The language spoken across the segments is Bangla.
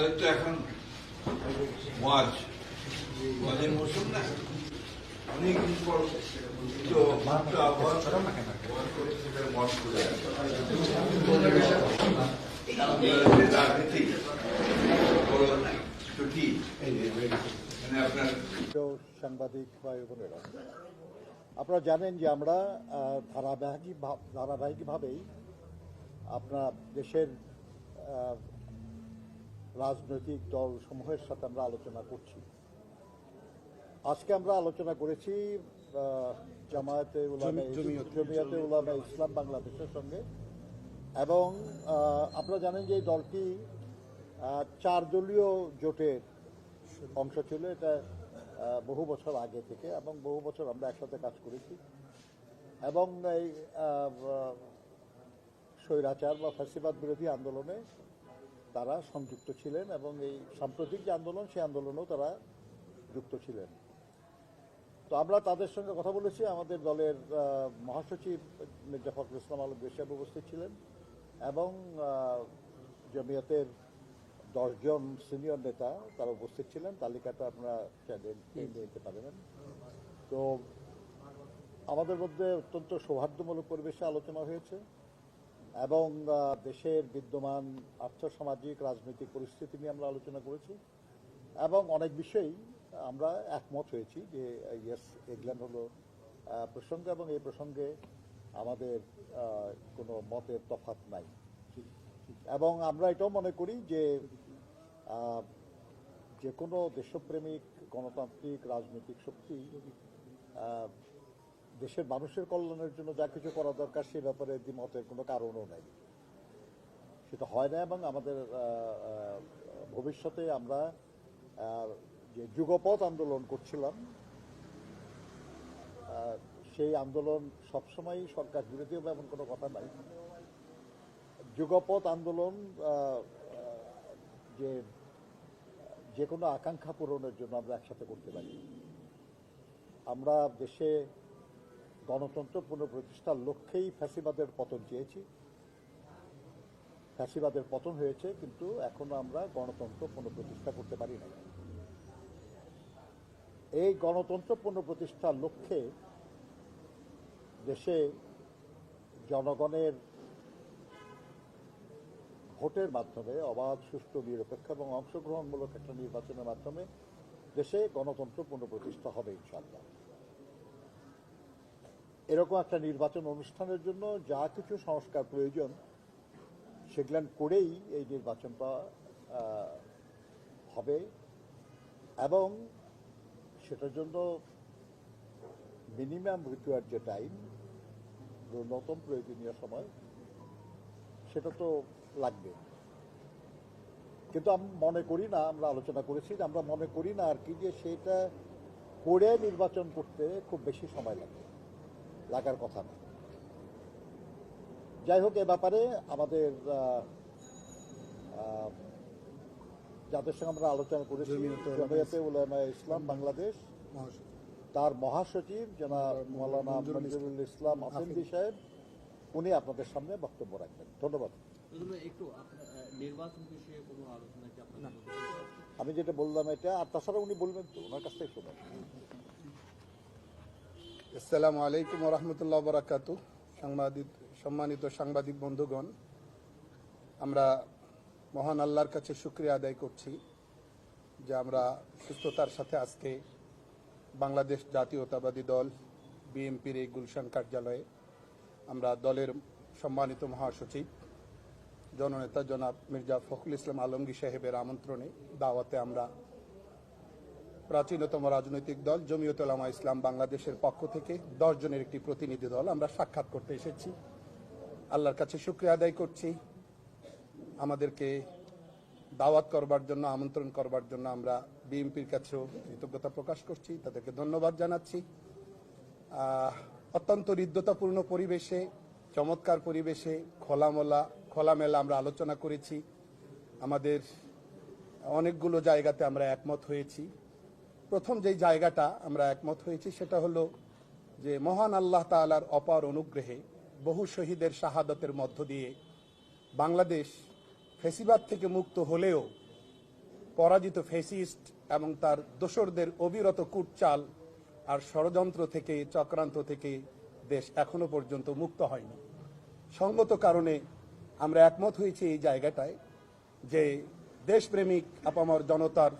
আপনাদের তো এখন ওয়াজ ওয়াজের মৌসুম না। অনেক দিন পর তো সাংবাদিক আপনারা জানেন যে আমরা ধারাবাহিক ধারাবাহিকভাবেই আপনার দেশের রাজনৈতিক দল সমূহের সাথে আমরা আলোচনা করছি। আজকে আমরা আলোচনা করেছি জামায়াতে উলামা জমিয়াতে উলামা ইসলাম বাংলাদেশের সঙ্গে। এবং আপনারা জানেন যে এই দলটি চার দলীয় জোটের অংশ ছিল। এটা বহু বছর আগে থেকে এবং বহু বছর আমরা একসাথে কাজ করেছি। এবং এই স্বৈরাচার বা ফাঁসিবাদ বিরোধী আন্দোলনে তারা সংযুক্ত ছিলেন এবং এই সাম্প্রতিক যে আন্দোলন, সেই আন্দোলনেও তারা যুক্ত ছিলেন। তো আমরা তাদের সঙ্গে কথা বলেছি। আমাদের দলের মহাসচিব মির্জা ফখরুল ইসলাম আলম সাহেব উপস্থিত ছিলেন এবং জমিয়তের দশজন সিনিয়র নেতা তারা উপস্থিত ছিলেন। তালিকাটা আপনারা নিতে পারবেন। তো আমাদের মধ্যে অত্যন্ত সৌহার্দ্যমূলক পরিবেশে আলোচনা হয়েছে। এবং দেশের বিদ্যমান আর্থসামাজিক, রাজনৈতিক পরিস্থিতি নিয়ে আমরা আলোচনা করেছি এবং অনেক বিষয়েই আমরা একমত হয়েছি যে ইয়েস এগুলান হলো প্রসঙ্গ এবং এই প্রসঙ্গে আমাদের কোনো মতের তফাৎ নাই। এবং আমরা এটাও মনে করি যে যে কোনো দেশপ্রেমিক, গণতান্ত্রিক, রাজনৈতিক শক্তি দেশের মানুষের কল্যাণের জন্য যা কিছু করা দরকার, সে ব্যাপারে দ্বিমতের কোনো কারণও নাই। সেটা হয় না এবং আমাদের ভবিষ্যতে আমরা যে যুগপথ আন্দোলন করছিলাম সেই আন্দোলন সবসময় সরকার বিরোধী হবে এমন কোনো কথা নাই। যুগপথ আন্দোলন যে যে কোনো আকাঙ্ক্ষা পূরণের জন্য আমরা একসাথে করতে পারি। আমরা দেশে গণতন্ত্র পুনঃপ্রতিষ্ঠার লক্ষ্যেই ফ্যাসিবাদের পতন চেয়েছি। ফ্যাসিবাদের পতন হয়েছে, কিন্তু এখনও আমরা গণতন্ত্র পুনঃপ্রতিষ্ঠা করতে পারি না এই গণতন্ত্র পুনঃপ্রতিষ্ঠার লক্ষ্যে দেশে জনগণের ভোটের মাধ্যমে, অবাধ, সুষ্ঠু, নিরপেক্ষ এবং অংশগ্রহণমূলক একটা নির্বাচনের মাধ্যমে দেশে গণতন্ত্র পুনঃপ্রতিষ্ঠা হবে ইনশাল্লাহ এরকম একটা নির্বাচন অনুষ্ঠানের জন্য যা কিছু সংস্কার প্রয়োজন, সেগুলান করেই এই নির্বাচনটা হবে। এবং সেটার জন্য মিনিমাম রিকোয়ার্ড যে টাইম ন্যূনতম প্রয়োজনীয় সময়, সেটা তো লাগবে। কিন্তু আমি, মনে করি না, আমরা আলোচনা করেছি আমরা মনে করি না আর কি যে সেটা করে নির্বাচন করতে খুব বেশি সময় লাগবে। লাগার কথা না। যাই হোক এ ব্যাপারে আমাদের যাদের সঙ্গে আমরা আলোচনা করেছি জমিয়তে উলামা ইসলাম। বাংলাদেশ। তার মহাসচিব জনাব মৌলানা মঞ্জুরুল ইসলাম। আফিন্দি সাহেব উনি আপনাদের সামনে বক্তব্য রাখবেন। ধন্যবাদ? আমি যেটা বললাম এটা আর তাছাড়া উনি বলবেন তো ওনার কাছ থেকে শোনান। আসসালামু আলাইকুম রহমতুল্লাহ বরাকাত সাংবাদিক, সম্মানিত সাংবাদিক বন্ধুগণ, আমরা মহান আল্লাহর কাছে শুক্রিয়া আদায় করছি যে আমরা সুস্থতার সাথে আজকে বাংলাদেশ জাতীয়তাবাদী দল, বিএনপির এই গুলশান কার্যালয়ে আমরা দলের সম্মানিত মহাসচিব, জননেতা জনাব মির্জা ফখরুল ইসলাম আলমগীর সাহেবের আমন্ত্রণে দাওয়াতে আমরা প্রাচীনতম রাজনৈতিক দল জমিয়ত ওলামা ইসলাম বাংলাদেশের পক্ষ থেকে দশ জনের একটি প্রতিনিধি দল আমরা সাক্ষাৎ করতে এসেছি। আল্লাহর কাছে শুক্রিয়া আদায় করছি। আমাদেরকে দাওয়াত করবার জন্য, আমন্ত্রণ করবার জন্য আমরা বিএনপির কাছেও কৃতজ্ঞতা প্রকাশ করছি, তাদেরকে ধন্যবাদ জানাচ্ছি। অত্যন্ত হৃদ্যতাপূর্ণ পরিবেশে, চমৎকার পরিবেশে খোলামলা, খোলামেলা আমরা আলোচনা করেছি। আমাদের অনেকগুলো জায়গাতে আমরা একমত হয়েছি। প্রথম যেই জায়গাটা আমরা একমত হয়েছি সেটা হলো যে মহান আল্লাহ তাআলার অপার অনুগ্রহে বহু শহীদের শাহাদতের মধ্য দিয়ে বাংলাদেশ ফেসিবাদ থেকে মুক্ত হলেও পরাজিত ফেসিস্ট এবং তার দোসরদের অবিরত কুটচাল আর ষড়যন্ত্র থেকে, চক্রান্ত থেকে দেশ এখনও পর্যন্ত মুক্ত হয়নি। সঙ্গত কারণে আমরা একমত হয়েছি এই জায়গাটায় যে দেশপ্রেমিক আপামর জনতার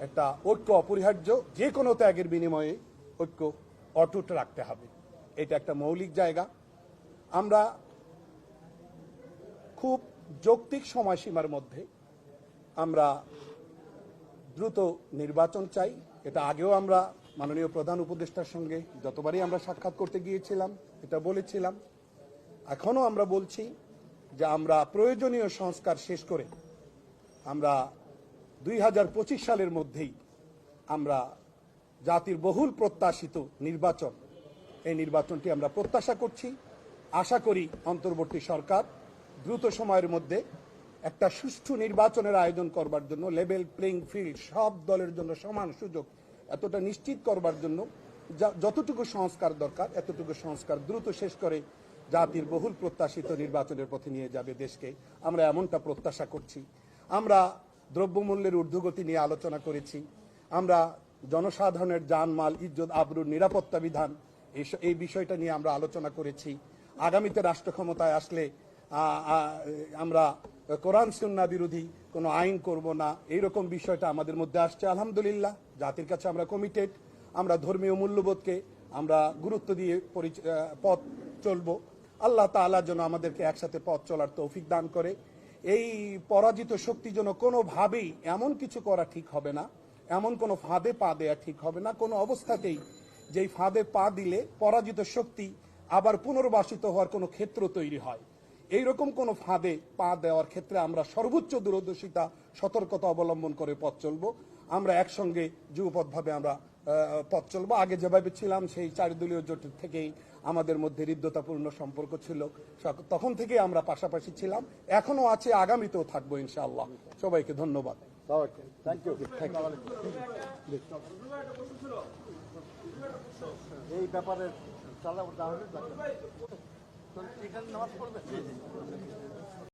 একটা ঐক্য অপরিহার্য যে কোনো ত্যাগের বিনিময়ে ঐক্য অটুট রাখতে হবে। এটা একটা মৌলিক জায়গা। আমরা খুব যৌক্তিক সময়সীমার মধ্যে আমরা দ্রুত নির্বাচন চাই। এটা আগেও আমরা মাননীয় প্রধান উপদেষ্টার সঙ্গে যতবারই আমরা সাক্ষাৎ করতে গিয়েছিলাম, এটা বলেছিলাম। এখনও আমরা বলছি যে আমরা প্রয়োজনীয় সংস্কার শেষ করে আমরা দুই হাজার পঁচিশ সালের মধ্যেই আমরা জাতির বহুল প্রত্যাশিত নির্বাচন, এই নির্বাচনটি আমরা প্রত্যাশা করছি। আশা করি অন্তর্বর্তী সরকার দ্রুত সময়ের মধ্যে একটা সুষ্ঠু নির্বাচনের আয়োজন করবার জন্য লেভেল প্লেইং ফিল্ড সব দলের জন্য সমান সুযোগ এতটা নিশ্চিত করবার জন্য যতটুকু সংস্কার দরকার, এতটুকু সংস্কার দ্রুত শেষ করে জাতির বহুল প্রত্যাশিত নির্বাচনের পথে নিয়ে যাবে দেশকে। আমরা এমনটা প্রত্যাশা করছি। আমরা দ্রব্যমূল্যের ঊর্ধ্বগতি নিয়ে আলোচনা করেছি। আমরা জনসাধারণের জানমাল, ইজ্জত, আবরুর নিরাপত্তা বিধান এই- বিষয়টা নিয়ে আমরা আলোচনা করেছি। আগামীতে রাষ্ট্র ক্ষমতায় আসলে আমরা কোরআন, সুন্না বিরোধী কোনো আইন করব না, এইরকম বিষয়টা আমাদের মধ্যে আসছে, আলহামদুলিল্লাহ। জাতির কাছে আমরা কমিটেড আমরা ধর্মীয় মূল্যবোধকে আমরা গুরুত্ব দিয়ে পথ চলবো। আল্লাহ তাআলা যেন আমাদেরকে একসাথে পথ চলার তৌফিক দান করে। এই পরাজিত শক্তি যেন কোনোভাবেই এমন কিছু করা ঠিক হবে না, এমন কোনো ফাঁদে পা দেয়া ঠিক হবে না, কোনো অবস্থাতেই যেই ফাঁদে পা দিলে পরাজিত শক্তি আবার পুনর্বাসিত হওয়ার কোনো ক্ষেত্র তৈরি হয়। এইরকম কোনো ফাঁদে পা দেওয়ার ক্ষেত্রে আমরা সর্বোচ্চ দূরদর্শিতা, সতর্কতা অবলম্বন করে পথ চলবো। আমরা একসঙ্গে যুগপথভাবে আমরা পথ চলবো। আগে যেভাবে ছিলাম, সেই চারিদলীয় জোটের থেকেই আমাদের মধ্যে হৃদ্যতাপূর্ণ সম্পর্ক ছিল। তখন থেকে আমরা পাশাপাশি ছিলাম। এখনও আছে আগামীতেও থাকব ইনশাআল্লাহ। সবাইকে ধন্যবাদ। থ্যাংক ইউ এই ব্যাপারে